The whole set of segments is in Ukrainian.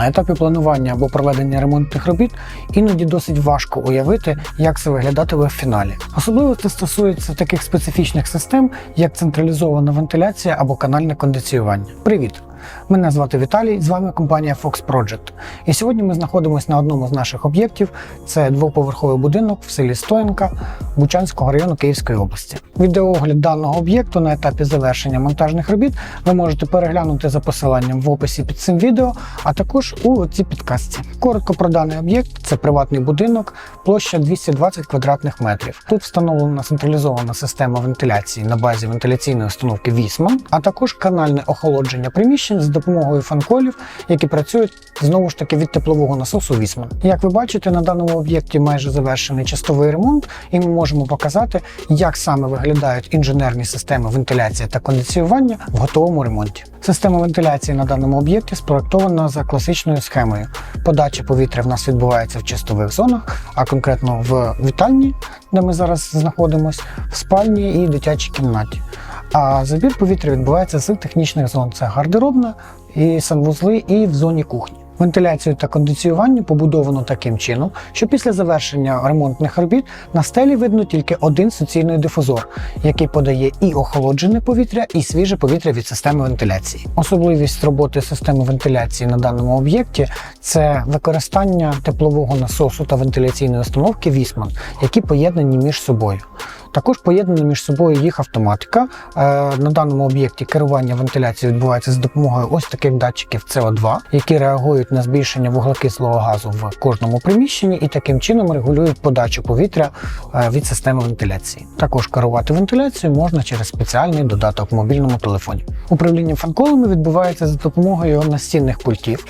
На етапі планування або проведення ремонтних робіт іноді досить важко уявити, як це виглядатиме в фіналі. Особливо це стосується таких специфічних систем, як централізована вентиляція або канальне кондиціювання. Привіт! Мене звати Віталій, з вами компанія Fox Project. І сьогодні ми знаходимося на одному з наших об'єктів. Це двоповерховий будинок в селі Стоянка Бучанського району Київської області. Відеоогляд даного об'єкту на етапі завершення монтажних робіт ви можете переглянути за посиланням в описі під цим відео, а також у цій підказці. Коротко про даний об'єкт це приватний будинок, площа 220 квадратних метрів. Тут встановлена централізована система вентиляції на базі вентиляційної установки Вісман, а також канальне охолодження приміщень з допомогою фанколів, які працюють знову ж таки від теплового насосу Вісман. Як ви бачите, на даному об'єкті майже завершений частовий ремонт, і ми можемо показати, як саме виглядають інженерні системи вентиляції та кондиціювання в готовому ремонті. Система вентиляції на даному об'єкті спроектована за класичною схемою. Подача повітря в нас відбувається в чистових зонах, а конкретно в вітальні, де ми зараз знаходимося, в спальні і дитячій кімнаті. А забір повітря відбувається з технічних зон: це гардеробна і санвузли, і в зоні кухні. Вентиляцію та кондиціювання побудовано таким чином, що після завершення ремонтних робіт на стелі видно тільки один суцільний дифузор, який подає і охолоджене повітря, і свіже повітря від системи вентиляції. Особливість роботи системи вентиляції на даному об'єкті це використання теплового насосу та вентиляційної установки Вісман, які поєднані між собою. Також поєднана між собою їх автоматика. Е, На даному об'єкті керування вентиляцією відбувається з допомогою ось таких датчиків CO2, які реагують на збільшення вуглекислого газу в кожному приміщенні і таким чином регулюють подачу повітря е, від системи вентиляції. Також керувати вентиляцією можна через спеціальний додаток в мобільному телефоні. Управління фанколами відбувається за допомогою настінних пультів.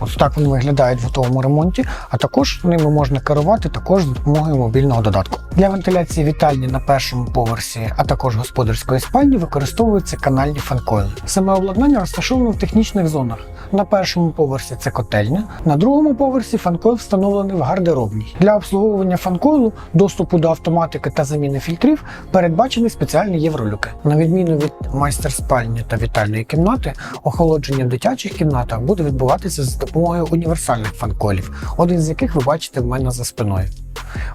Ось так вони виглядають в готовому ремонті, а також ними можна керувати також за допомогою мобільного додатку. Для вентиляції вітальні на першому поверсі, а також господарської спальні використовуються канальні фанкойли. Саме обладнання розташовано в технічних зонах. На першому поверсі це котельня, на другому поверсі фанкойл встановлений в гардеробній. Для обслуговування фанкойлу, доступу до автоматики та заміни фільтрів передбачені спеціальні євролюки. На відміну від майстер спальні та вітальної кімнати, охолодження в дитячих кімнатах буде відбуватися за допомогою універсальних фанколів, один з яких ви бачите в мене за спиною.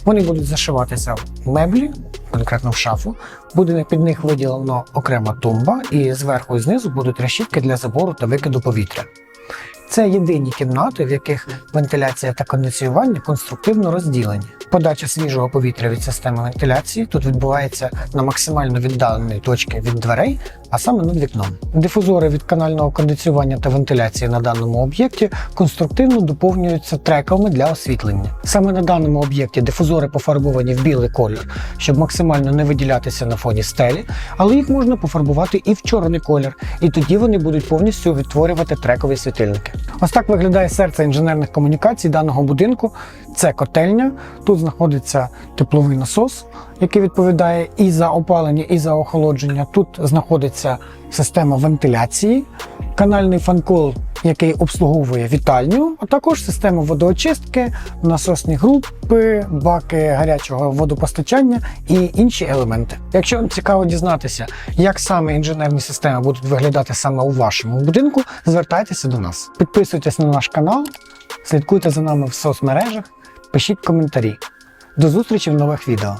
Вони будуть зашиватися в меблі, конкретно в шафу. Буде під них виділено окрема тумба, і зверху і знизу будуть решітки для забору та викиду повітря. Це єдині кімнати, в яких вентиляція та кондиціювання конструктивно розділені. Подача свіжого повітря від системи вентиляції тут відбувається на максимально віддаленій точці від дверей, а саме над вікном. Дифузори від канального кондиціювання та вентиляції на даному об'єкті конструктивно доповнюються треками для освітлення. Саме на даному об'єкті дифузори пофарбовані в білий колір, щоб максимально не виділятися на фоні стелі, але їх можна пофарбувати і в чорний колір, і тоді вони будуть повністю відтворювати трекові світильники. Ось так виглядає серце інженерних комунікацій даного будинку. Це котельня. Тут знаходиться тепловий насос, який відповідає і за опалення, і за охолодження. Тут знаходиться система вентиляції, канальний фанкол, який обслуговує вітальню, а також система водоочистки, насосні групи, баки гарячого водопостачання і інші елементи. Якщо вам цікаво дізнатися, як саме інженерні системи будуть виглядати саме у вашому будинку, звертайтеся до нас. Підписуйтесь на наш канал, слідкуйте за нами в соцмережах, пишіть коментарі. До зустрічі в нових відео.